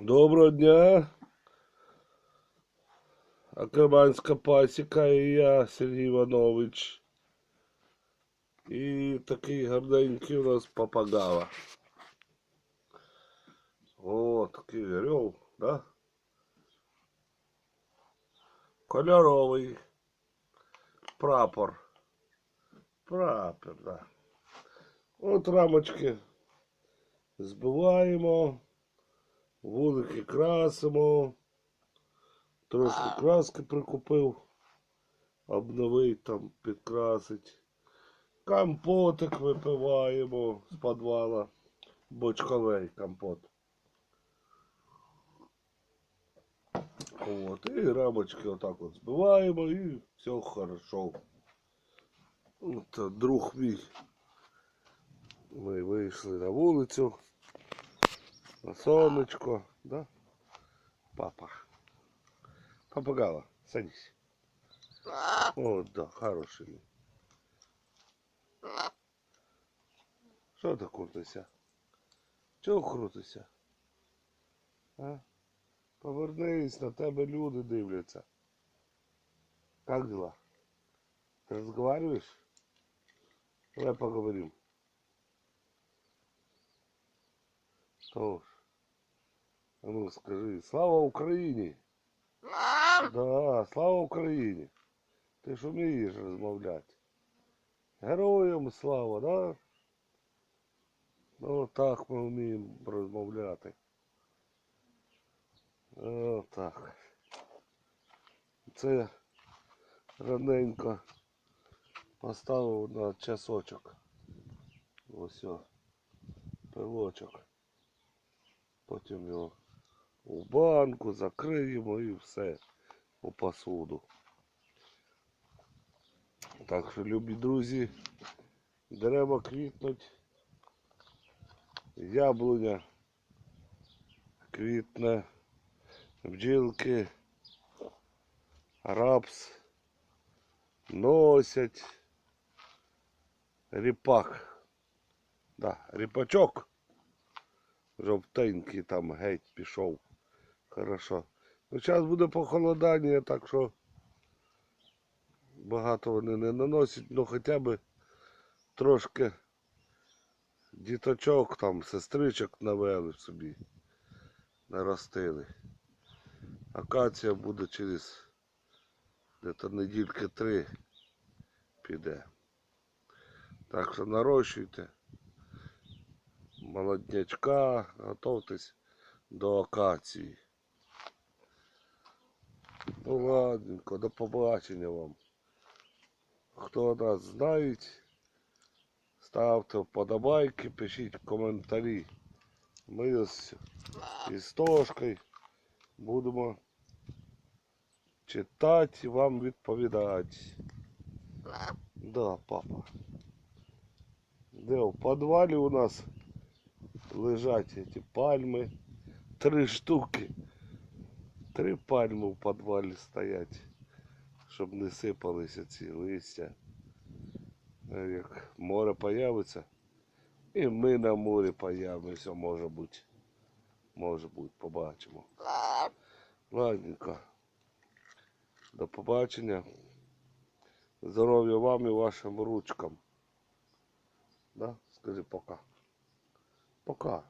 Доброго дня. Акерманська пасіка і я, Сергій Іванович. І такий гарненький у нас папагава. О, такий орел, да? Кольоровий. Прапор. Прапор, да. От рамочки збиваємо. Вулики красимо. Трошки краски прикупив. Обновить там, підкрасить. Компотик випиваємо з підвала. Бочковий компот. От, і рамочки отак от збиваємо і все хорошо. От друг мій. Ми вийшли на вулицю. На сонечко, да? Папа. Попугала, садись. О, да, хороший. Що ти крутишся? Чого крутишся? А? Повернись, на тебе люди дивляться. Как дела? Ты разговариваешь? Давай поговорим. Что ж. Ну скажи, слава Україні! Да, слава Україні! Ти ж вмієш розмовляти. Героям слава, да? Ну так ми вміємо розмовляти. О, так. Це раненько поставив на часочок. Ось пилочок. Потім його у банку закриємо і все у посуду. Так що, любі друзі, дерева квітнуть, яблуня квітне, бджілки, рапс носять ріпак. Да, ріпачок жовтенький там геть пішов. Хорошо. Ну, зараз буде похолодання, так що багато вони не наносять, ну хоча б трошки діточок там, сестричок навели собі, наростили. Акація буде через десь недільки три піде. Так що нарощуйте молоднячка, готовтесь до акації. Ну ладненько, до побачення вам. Хто нас знає, ставте вподобайки, пишіть коментарі. Ми з із Тошкою будемо читати і вам відповідати. Да, папа. Де в підвалі у нас лежать эти пальмы. Три штуки. Три пальми в підвалі стоять, щоб не сипалися ці листя. Е, як море появиться, і ми на морі появимося, може бути. Може бути, побачимо. Ладненько. До побачення. Здоров'я вам і вашим ручкам. Да? Скажи пока. Пока.